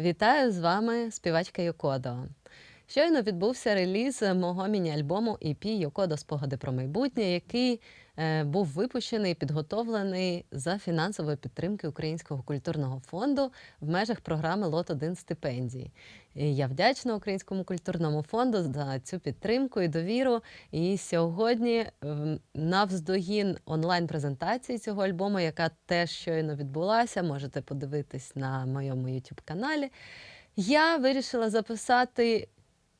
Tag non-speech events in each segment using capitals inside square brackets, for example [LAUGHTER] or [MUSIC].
Вітаю з вами співачка Йокодо. Щойно відбувся реліз мого міні-альбому EP Йокодо Спогади про майбутнє, який був випущений і підготовлений за фінансової підтримки Українського культурного фонду в межах програми Лот 1 стипендії. Я вдячна Українському культурному фонду за цю підтримку і довіру. І сьогодні навздогін онлайн-презентації цього альбому, яка теж щойно відбулася, можете подивитись на моєму youtube каналі. Я вирішила записати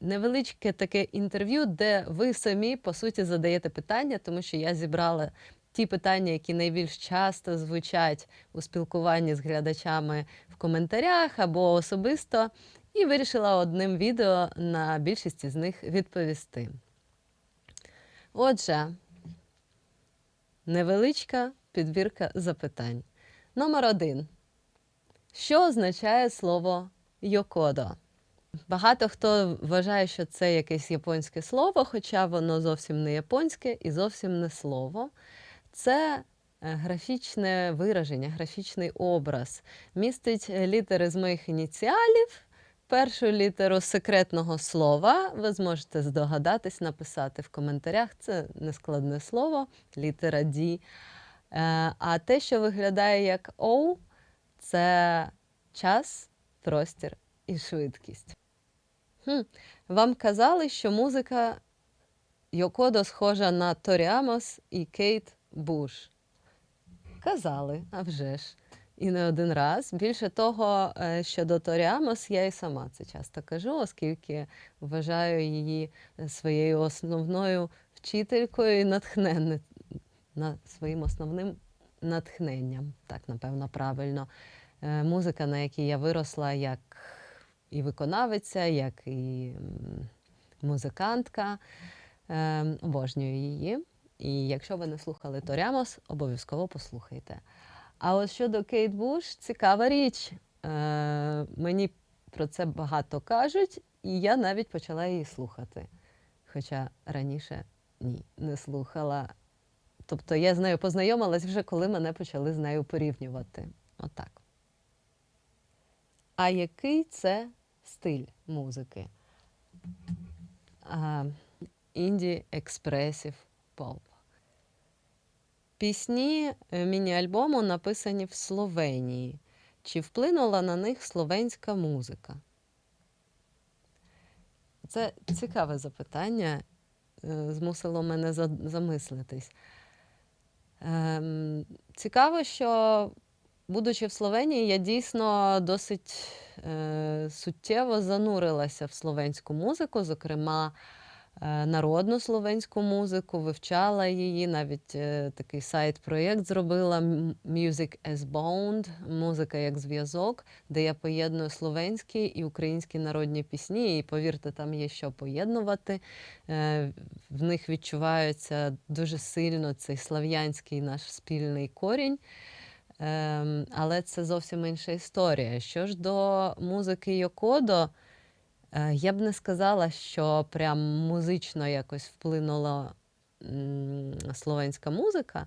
невеличке таке інтерв'ю, де ви самі по суті задаєте питання, тому що я зібрала ті питання, які найбільш часто звучать у спілкуванні з глядачами в коментарях або особисто, і вирішила одним відео на більшість з них відповісти. Отже, невеличка підбірка запитань. Номер один. Що означає слово йокодо? Багато хто вважає, що це якесь японське слово, хоча воно зовсім не японське і зовсім не слово. Це е, графічне вираження, графічний образ. Містить літери з моїх ініціалів. Першу літеру секретного слова ви зможете здогадатись, написати в коментарях. Це нескладне слово, літера D. Е, А те, що виглядає як O, це час, простір і швидкість. Хм. Вам казали, що музика Йокодо схожа на Торі Амос і Кейт Буш. Казали, а вже ж. І не один раз. Більше того, е, щодо Торі Амос, я і сама це часто кажу, оскільки вважаю її своєю основною вчителькою і натхненне, на своїм основним натхненням. Так, напевно, правильно. Е, Музика, на якій я виросла як і виконавиця, як і музикантка. Е, Обожнюю її. І якщо ви не слухали Торямос, обов'язково послухайте. А от щодо Кейт Буш, цікава річ. Е, Мені про це багато кажуть, і я навіть почала її слухати. Хоча раніше ні, не слухала. Тобто я з нею познайомилась вже, коли мене почали з нею порівнювати. Отак. А який це стиль музики? Інді експресів поп. Пісні е, міні-альбому написані в Словенії. Чи вплинула на них словенська музика? Це цікаве запитання, е, змусило мене замислитись. Ем, Цікаво, що, будучи в Словенії, я дійсно досить е, суттєво занурилася в словенську музику, зокрема, е, народну словенську музику, вивчала її, навіть е, такий сайт-проєкт зробила Music as Bond, музика як зв'язок, де я поєдную словенські і українські народні пісні. І повірте, там є що поєднувати. Е, В них відчувається дуже сильно цей слав'янський наш спільний корінь. Ем, Але це зовсім інша історія. Що ж до музики Йокодо, Е, Я б не сказала, що прям музично якось вплинула словенська музика,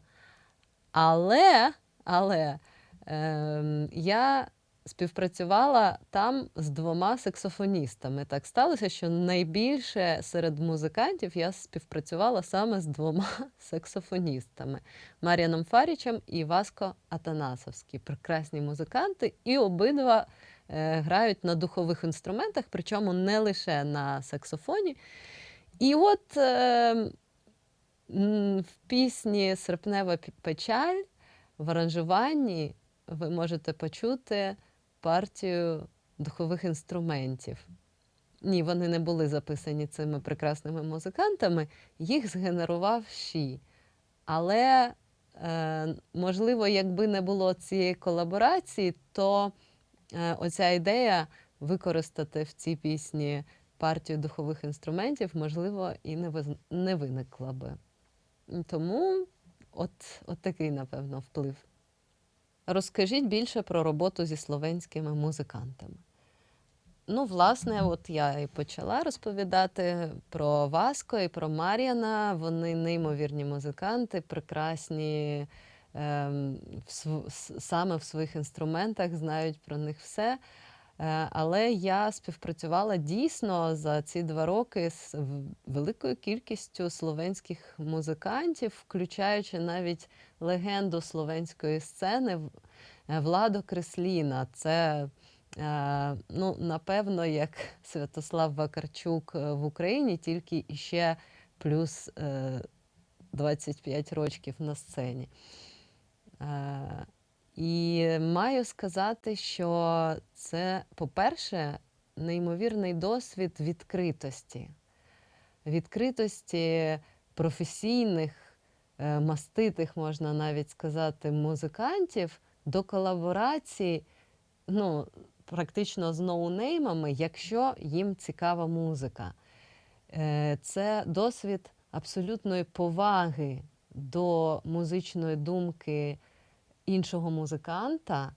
але, але ем, я співпрацювала там з двома саксофоністами. Так сталося, що найбільше серед музикантів я співпрацювала саме з двома [LAUGHS] саксофоністами Мар'яном Фарічем і Васко Атанасовський. Прекрасні музиканти, і обидва е, грають на духових інструментах, причому не лише на саксофоні. І от е, в пісні Серпнева печаль в аранжуванні ви можете почути партію духових інструментів. Ні, вони не були записані цими прекрасними музикантами, їх згенерував Ші. Але, е, можливо, якби не було цієї колаборації, то е, оця ідея використати в цій пісні партію духових інструментів, можливо, і не, не виникла би. Тому от, от такий, напевно, вплив. Розкажіть більше про роботу зі словенськими музикантами. Ну, власне, от я і почала розповідати про Васко і про Мар'яна. Вони неймовірні музиканти, прекрасні ем, в саме в своїх інструментах, знають про них все. Е, Але я співпрацювала дійсно за ці два роки з великою кількістю словенських музикантів, включаючи навіть легенду словенської сцени е, Владо Кресліна. Це е, ну, напевно, як [LAUGHS] Святослав Вакарчук в Україні, тільки іще плюс е, 25 років на сцені. І маю сказати, що це, по-перше, неймовірний досвід відкритості. Відкритості професійних, е, маститих, можна навіть сказати, музикантів до колаборації, ну, практично з ноунеймами, якщо їм цікава музика. Е, Це досвід абсолютної поваги до музичної думки іншого музиканта,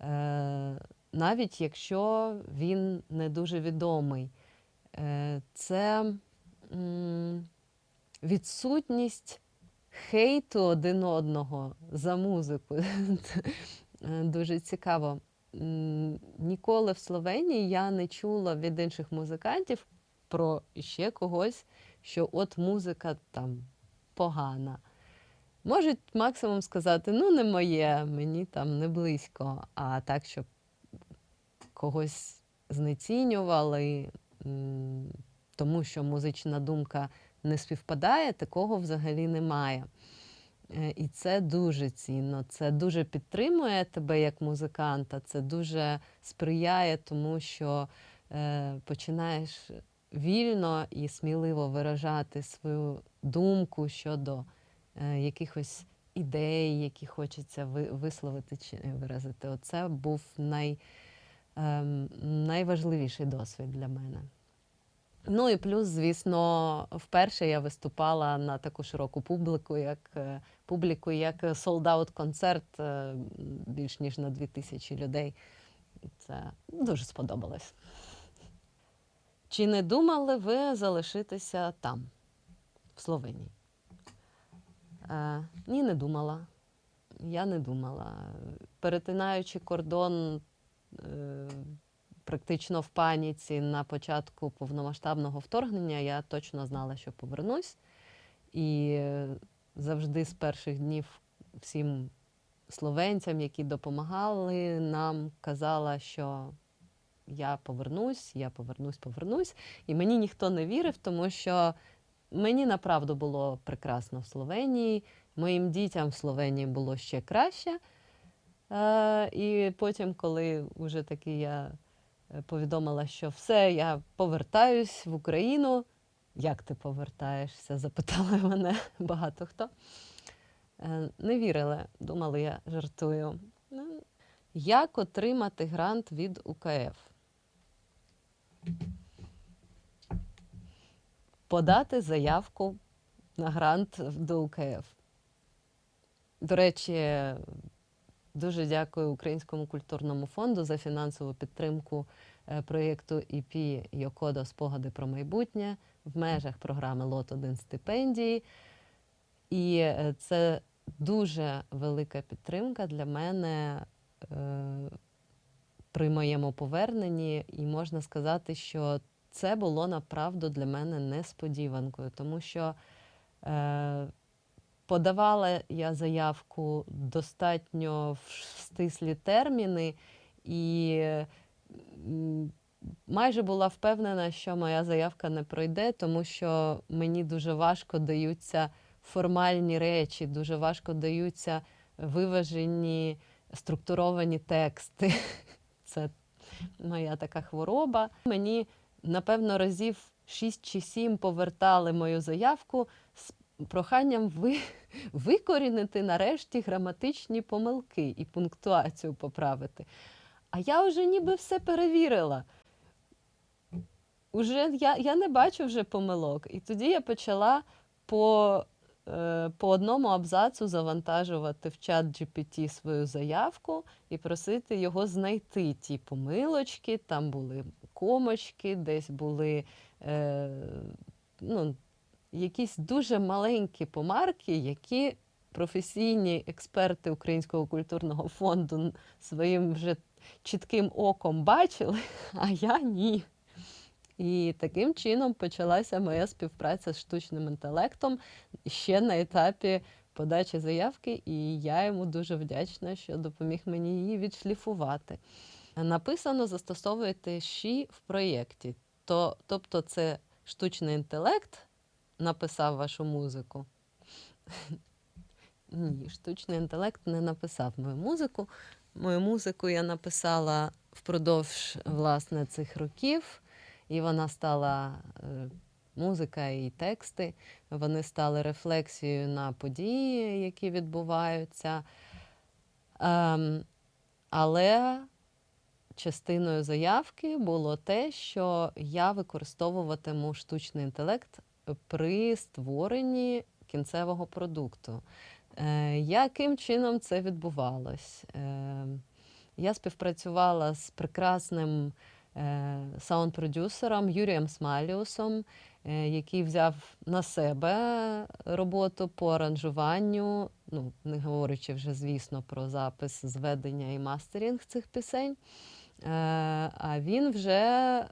е, навіть якщо він не дуже відомий. Е, Це відсутність хейту один одного за музику. Е, Дуже цікаво. Ніколи в Словенії я не чула від інших музикантів про ще когось, що от музика там погана. Можуть максимум сказати, ну не моє, мені там не близько, а так, щоб когось знецінювали, тому що музична думка не співпадає, такого взагалі немає. Е, І це дуже цінно, це дуже підтримує тебе як музиканта, це дуже сприяє тому, що е, починаєш вільно і сміливо виражати свою думку щодо якихось ідей, які хочеться висловити чи виразити. Оце був най, ем, найважливіший досвід для мене. Ну і плюс, звісно, вперше я виступала на таку широку публіку, як е, публіку, як солдат концерт е, більш ніж на 2000 людей. Це дуже сподобалось. Чи не думали ви залишитися там, в Словенії? Е, ні, не думала. Я не думала. Перетинаючи кордон е, практично в паніці на початку повномасштабного вторгнення, я точно знала, що повернусь. І завжди з перших днів всім словенцям, які допомагали, нам казала, що я повернусь, я повернусь, повернусь. І мені ніхто не вірив, тому що мені направду було прекрасно в Словенії. Моїм дітям в Словенії було ще краще. Е, і потім, коли вже таки я е, повідомила, що все, я повертаюсь в Україну. Як ти повертаєшся? [LAUGHS] запитали мене багато хто. Е, Не вірили, думали, я жартую. Ну, Як отримати грант від УКФ? Подати заявку на грант до УКФ. До речі, дуже дякую Українському культурному фонду за фінансову підтримку е, проєкту ІП Йокодо Спогади про майбутнє в межах програми Лот 1 стипендії. І е, це дуже велика підтримка для мене е, при моєму поверненні, і можна сказати, що це було направду для мене несподіванкою, тому що е, подавала я заявку достатньо в стислі терміни, і майже була впевнена, що моя заявка не пройде, тому що мені дуже важко даються формальні речі, дуже важко даються виважені, структуровані тексти. [LAUGHS] Це моя така хвороба. Мені, напевно, разів 6 чи 7 повертали мою заявку з проханням ви, [LAUGHS] викорінити нарешті граматичні помилки і пунктуацію поправити. А я вже ніби все перевірила. Уже я, я не бачу вже помилок. І тоді я почала по, е, по одному абзацу завантажувати в чат GPT свою заявку і просити його знайти ті помилочки. Там були комочки, десь були е, ну, якісь дуже маленькі помарки, які професійні експерти Українського культурного фонду своїм вже чітким оком бачили, [LAUGHS] а я ні. І таким чином почалася моя співпраця з штучним інтелектом ще на етапі подачі заявки, і я йому дуже вдячна, що допоміг мені її відшліфувати. Написано застосовуєте «she» в проєкті. То, тобто це штучний інтелект написав вашу музику. [LAUGHS] Ні, штучний інтелект не написав мою музику. Мою музику я написала впродовж власне цих років, і вона стала е, музика і тексти. Вони стали рефлексією на події, які відбуваються. Ем, але частиною заявки було те, що я використовуватиму штучний інтелект при створенні кінцевого продукту. Е, Яким чином це відбувалось? Е, Я співпрацювала з прекрасним е, саунд-продюсером Юрієм Смаліусом, е, який взяв на себе роботу по аранжуванню, ну, не говорячи вже, звісно, про запис, зведення і мастерінг цих пісень. Е, А він вже, е,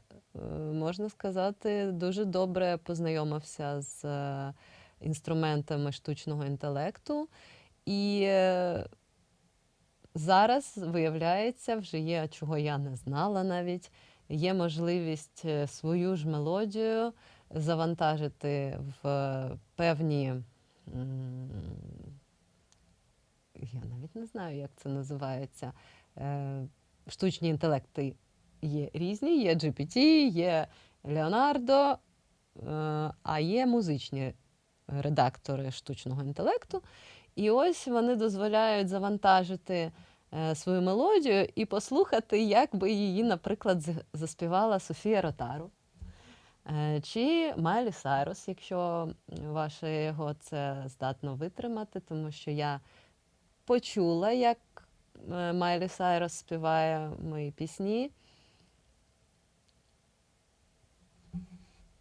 можна сказати, дуже добре познайомився з е, інструментами штучного інтелекту. І зараз, виявляється, вже є, чого я не знала навіть, є можливість свою ж мелодію завантажити в певні. Я навіть не знаю, як це називається. Штучні інтелекти є різні, є GPT, є Leonardo, е, а є музичні редактори штучного інтелекту. І ось вони дозволяють завантажити е, свою мелодію і послухати, як би її, наприклад, заспівала Софія Ротару. Е, Чи Майлі Сайрус, якщо ваше його це здатно витримати, тому що я почула, як Майлі Сайрус співає мої пісні.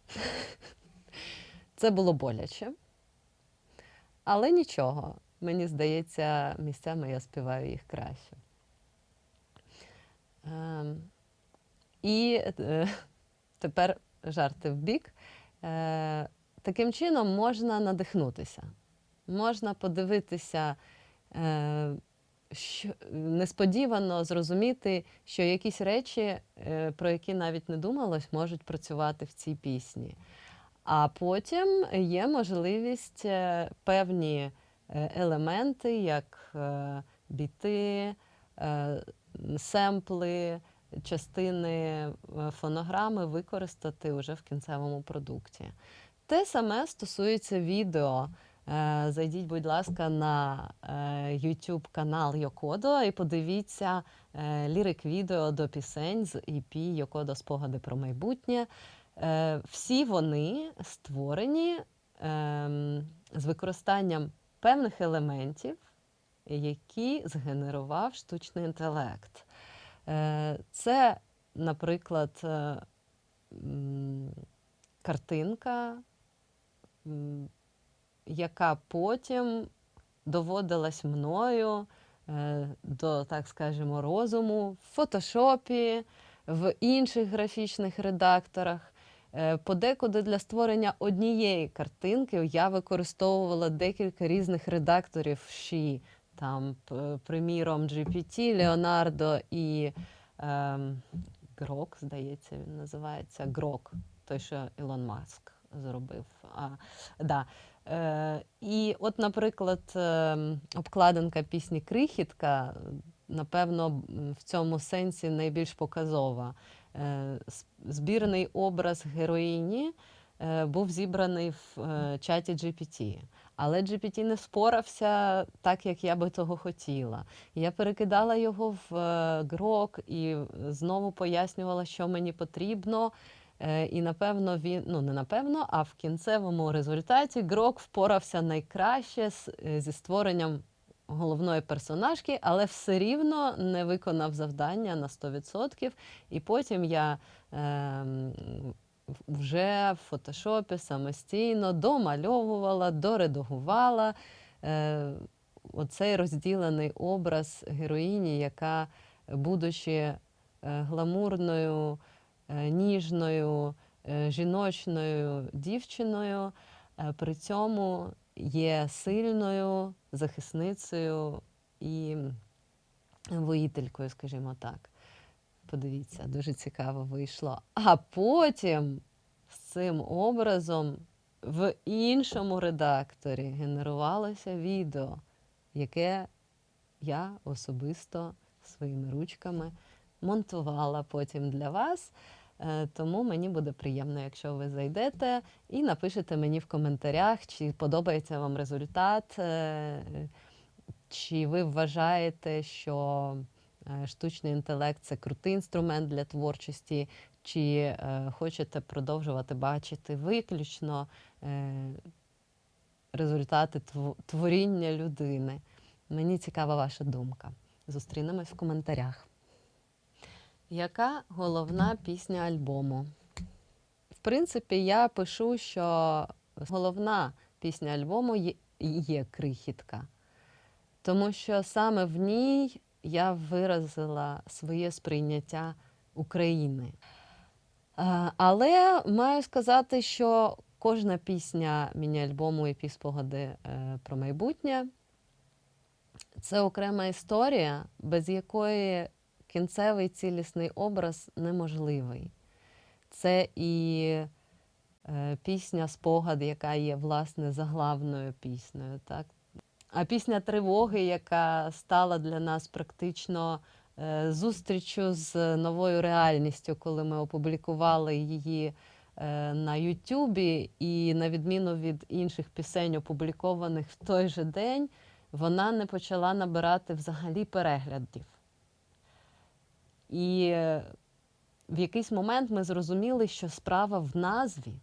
[LAUGHS] Це було боляче. Але нічого, мені здається, місцями я співаю їх краще. Ем, і е, [LAUGHS] тепер жарти в бік. Е, таким чином можна надихнутися, можна подивитися, е, що, несподівано зрозуміти, що якісь речі, е, про які навіть не думалось, можуть працювати в цій пісні. А потім є можливість е, певні е, елементи, як біти, семпли, частини фонограми використати вже в кінцевому продукті. Те саме стосується відео. Е, Зайдіть, будь ласка, на е, YouTube канал Йокодо і подивіться е, лірик-відео до пісень з EP Йокодо Спогади про майбутнє. Всі вони створені ем, з використанням певних елементів, які згенерував штучний інтелект. Це, наприклад, картинка, яка потім доводилась мною е, до, так скажемо, розуму в фотошопі, в інших графічних редакторах. Е, Подекуди для створення однієї картинки я використовувала декілька різних редакторів Ші, там, приміром, GPT, Leonardo і ем, Grok, здається, він називається Grok, той, що Ілон Маск зробив. А, да. Е, і от, наприклад, ем, обкладинка пісні Крихітка, напевно, в цьому сенсі найбільш показова. Е, Збірний образ героїні е, був зібраний в е, чаті GPT. Але GPT не спорався так, як я би того хотіла. Я перекидала його в е, Grok і знову пояснювала, що мені потрібно. Е, І напевно він, ну не напевно, а в кінцевому результаті Грок впорався найкраще е, зі створенням головної персонажки, але все рівно не виконав завдання на 100%. І потім я ем, вже в фотошопі самостійно домальовувала, доредагувала е, оцей розділений образ героїні, яка будучи е, гламурною, е, ніжною, е, жіночною дівчиною, е, при цьому є сильною захисницею і воїтелькою, скажімо так. Подивіться, дуже цікаво вийшло. А потім з цим образом в іншому редакторі генерувалося відео, яке я особисто своїми ручками монтувала потім для вас. Е, Тому мені буде приємно, якщо ви зайдете і напишете мені в коментарях, чи подобається вам результат, е, чи ви вважаєте, що е, штучний інтелект це крутий інструмент для творчості, чи хочете продовжувати бачити виключно результати творіння людини. Мені цікава ваша думка. Зустрінемось в коментарях. Яка головна пісня альбому? В принципі, я пишу, що головна пісня альбому є, крихітка, тому що саме в ній я виразила своє сприйняття України. Е, Але маю сказати, що кожна пісня міні-альбому і спогади е, про майбутнє це окрема історія, без якої кінцевий цілісний образ неможливий. Це і е, пісня спогад, яка є власне заглавною піснею. Так? А пісня тривоги, яка стала для нас практично е, зустрічю з новою реальністю, коли ми опублікували її е, на Ютубі, і на відміну від інших пісень, опублікованих в той же день, вона не почала набирати взагалі переглядів. І е, в якийсь момент ми зрозуміли, що справа в назві,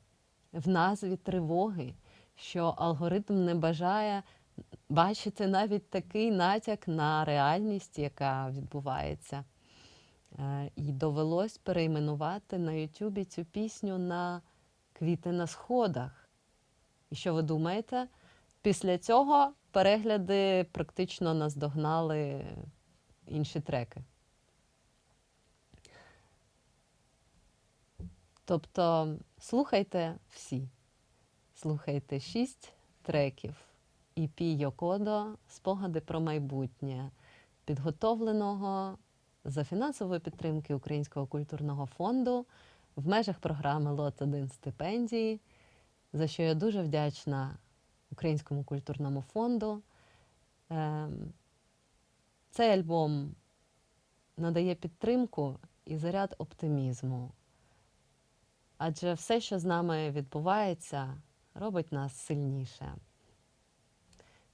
в назві тривоги, що алгоритм не бажає бачити навіть такий натяк на реальність, яка відбувається. Е, І довелось перейменувати на Ютубі цю пісню на квіти на сходах. І що ви думаєте? Після цього перегляди практично наздогнали інші треки. Тобто слухайте всі. Слухайте шість треків EP Йокодо Спогади про майбутнє, підготовленого за фінансової підтримки Українського культурного фонду в межах програми Лот 1 стипендії, за що я дуже вдячна Українському культурному фонду. Ем, Цей альбом надає підтримку і заряд оптимізму. Адже все, що з нами відбувається, робить нас сильніше.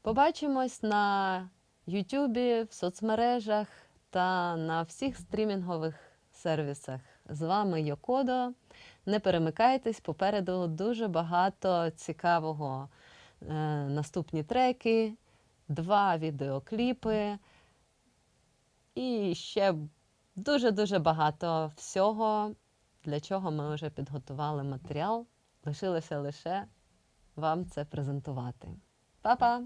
Побачимось на Ютубі, в соцмережах та на всіх стрімінгових сервісах. З вами Йокодо. Не перемикайтесь, попереду дуже багато цікавого. Е, наступні треки, два відеокліпи і ще дуже-дуже багато всього, для чого ми вже підготували матеріал. Лишилося лише вам це презентувати. Па-па!